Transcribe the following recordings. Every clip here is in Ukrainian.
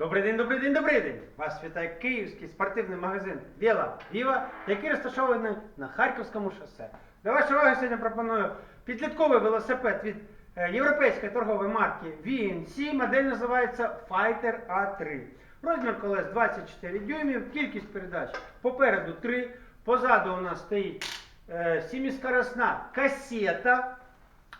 Добрий день, добрий день, добрий день! Вас вітає київський спортивний магазин Віла Віва, який розташований на Харківському шосе. До вашої уваги сьогодні пропоную підлітковий велосипед від е, європейської торгової марки VNC. Модель називається Fighter A3. Розмір колес 24 дюймів, кількість передач попереду 3, позаду у нас стоїть е, сіміскоросна касета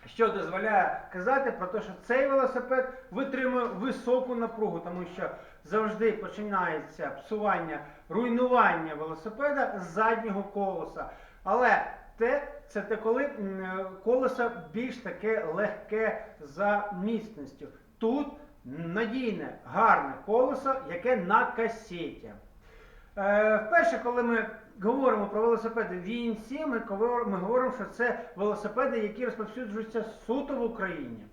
що дозволяє казати про те, що цей велосипед витримує високу напругу, тому що завжди починається псування, руйнування велосипеда з заднього колеса. Але те, це те, коли колесо більш таке легке за міцністю. Тут надійне, гарне колесо, яке на касеті. Е, Вперше, коли ми говоримо про велосипеди VNC, ми ми говоримо, що це велосипеди, які розповсюджуються суто в Україні.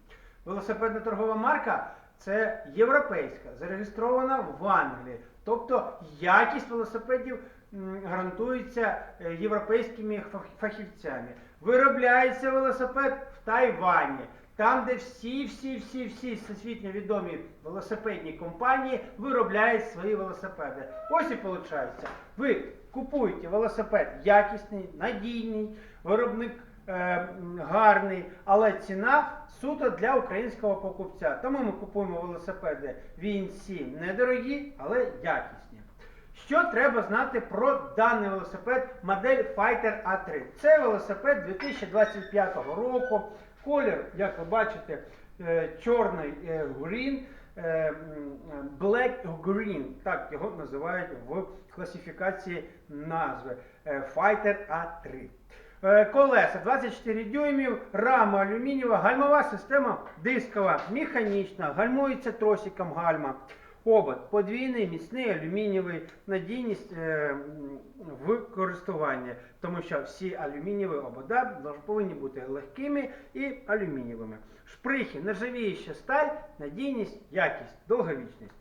Велосипедна торгова марка це європейська, зареєстрована в Англії. Тобто якість велосипедів гарантується е, європейськими фахівцями. Виробляється велосипед в Тайвані. Там, де всі, всі, всі, всі всесвітньо відомі велосипедні компанії виробляють свої велосипеди. Ось і виходить. Ви купуєте велосипед якісний, надійний, виробник е, гарний, але ціна суто для українського покупця. Тому ми купуємо велосипеди VNC недорогі, але якісні. Що треба знати про даний велосипед модель Fighter A3? Це велосипед 2025 року. Колір, як ви бачите, е, чорний е, м, black green, так його називають в класифікації назви е, Fighter A3. Е, Колеса 24 дюймів, рама алюмінієва, гальмова система дискова, механічна, гальмується тросиком гальма. Обод подвійний, міцний, алюмінієвий, надійність е, в користуванні, тому що всі алюмінієві обода повинні бути легкими і алюмінієвими. Шприхи, нержавіюча сталь, надійність, якість, довговічність.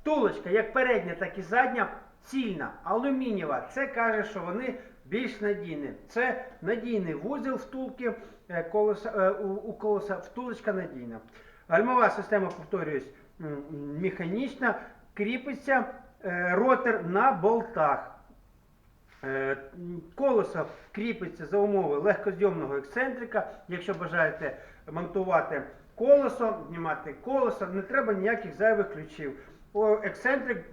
Втулочка, як передня, так і задня, цільна, алюмінієва. Це каже, що вони більш надійні. Це надійний вузол втулки, е, колеса, е, у колеса втулочка надійна. Гальмова система, повторююсь, м, м, механічна, кріпиться е, ротор на болтах. Е, Колесо кріпиться за умови легкозйомного ексцентрика. Якщо бажаєте монтувати колесо, знімати колесо, не треба ніяких зайвих ключів. Ексцентрик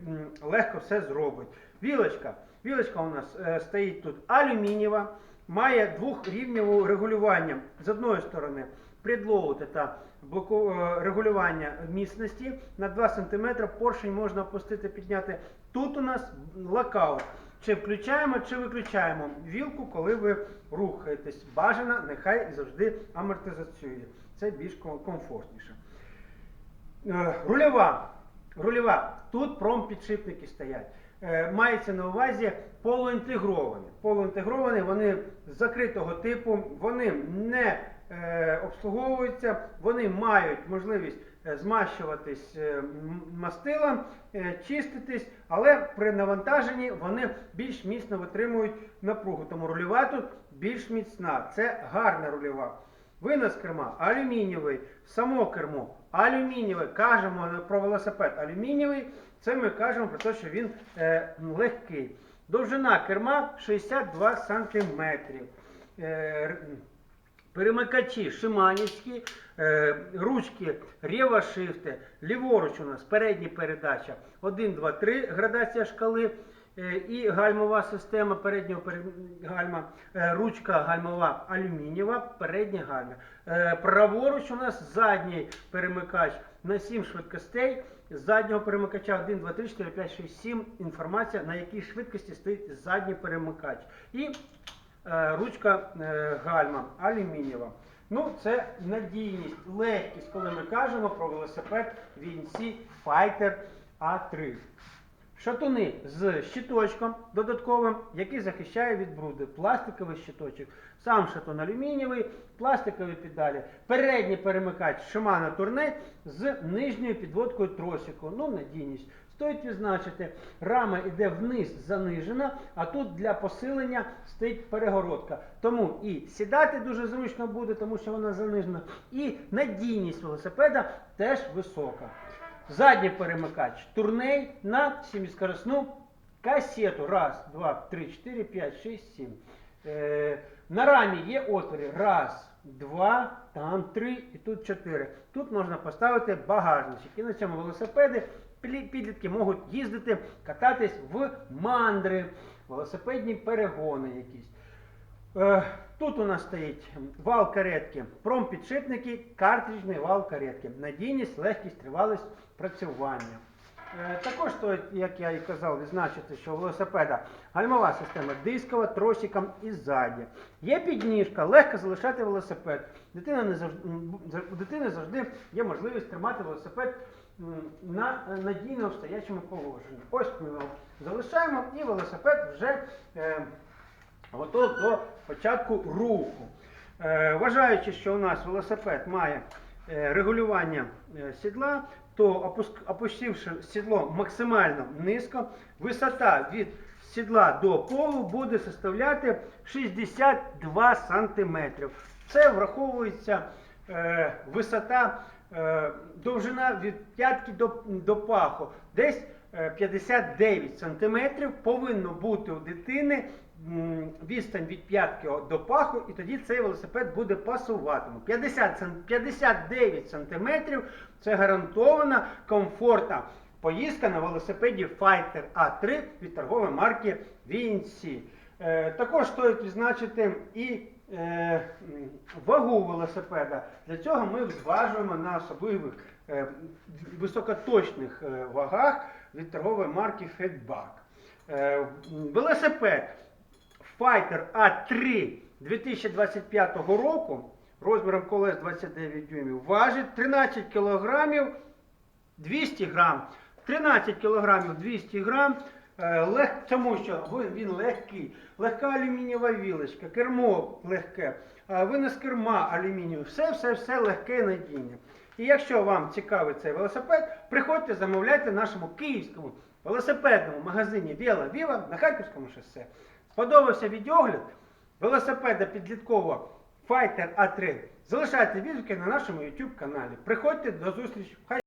легко все зробить. Вілочка. Вілочка у нас е, стоїть тут алюмінієва, має двохрівневе регулювання. З одної сторони предлоуд – це е, регулювання міцності на 2 см. Поршень можна опустити, підняти. Тут у нас локаут. Чи включаємо, чи виключаємо вілку, коли ви рухаєтесь. Бажано, нехай завжди амортизацює. Це більш комфортніше. Е, Рульова. Рульова. Тут промпідшипники стоять. Е, Мається на увазі полуінтегровані. Полуінтегровані, вони закритого типу, вони не обслуговуються, вони мають можливість е, змащуватись е, мастилом, е, чиститись, але при навантаженні вони більш міцно витримують напругу. Тому рульова тут більш міцна. Це гарна рульова. Винос керма алюмінієвий, само кермо алюмінієве. Кажемо про велосипед алюмінієвий. Це ми кажемо про те, що він е, легкий. Довжина керма 62 см. Е, Перемикачі шиманівські, е, ручки Рєва Шифти, ліворуч у нас передня передача 1, 2, 3, градація шкали е, і гальмова система переднього пере- гальма, е, ручка гальмова алюмінієва, передня гальма. Праворуч у нас задній перемикач на 7 швидкостей. Заднього перемикача 1, 2, 3, 4, 5, 6, 7. Інформація, на якій швидкості стоїть задній перемикач. І ручка е, гальма алюмінієва. Ну, це надійність, легкість, коли ми кажемо про велосипед VNC Fighter A3. Шатуни з щиточком додатковим, який захищає від бруду. Пластиковий щиточок. Сам шатун алюмінієвий, пластикові педалі. Передній перемикач Shimano Tourney з нижньою підводкою тросику. Ну, надійність. Стоїть відзначити, рама йде вниз занижена, а тут для посилення стоїть перегородка. Тому і сідати дуже зручно буде, тому що вона занижена, і надійність велосипеда теж висока. Задній перемикач турней на сіміскоросну касету. Раз, два, три, чотири, п'ять, шість, сім. Е, на рамі є отвори. Раз, два, там три і тут чотири. Тут можна поставити багажничок. І на цьому велосипеді пілі- підлітки можуть їздити, кататись в мандри, велосипедні перегони якісь. Е, Тут у нас стоїть вал каретки, промпідшипники, картриджний вал каретки, надійність, легкість, тривалість працювання. Е, Також як я і казав, відзначити, що у велосипеда гальмова система дискова, тросиком і ззаді. Є підніжка, легко залишати велосипед. У дитини завжди є можливість тримати велосипед на е, надійно стоячому положенні. Ось ми його залишаємо і велосипед вже. е, готов до початку руху. Е, вважаючи, що у нас велосипед має е, регулювання е, сідла, то опустивши сідло максимально низько, висота від сідла до полу буде составляти 62 см. Це враховується е, висота, довжина від п'ятки до, до паху. Десь е, 59 см повинно бути у дитини відстань від п'ятки до паху, і тоді цей велосипед буде пасуватиме. 50 59 см це гарантована комфортна поїздка на велосипеді Fighter A3 від торгової марки VNC. Е, також стоїть відзначити і е, вагу велосипеда. Для цього ми зважуємо на особливих е, високоточних е, вагах від торгової марки. Е, велосипед Fighter A3 2025 року розміром колес 29 дюймів важить 13 кілограмів 200 грам. 13 кілограмів 200 грам. Е, Лег, тому що він, легкий, легка алюмінієва вілочка, кермо легке, винос керма алюмінієвий, все, все, все легке і надійне. І якщо вам цікавий цей велосипед, приходьте, замовляйте в нашому київському велосипедному магазині Віла Віва на Харківському шосе. Сподобався відеогляд велосипеда підліткового Fighter A3. Залишайте відгуки на нашому YouTube каналі. Приходьте до зустрічі.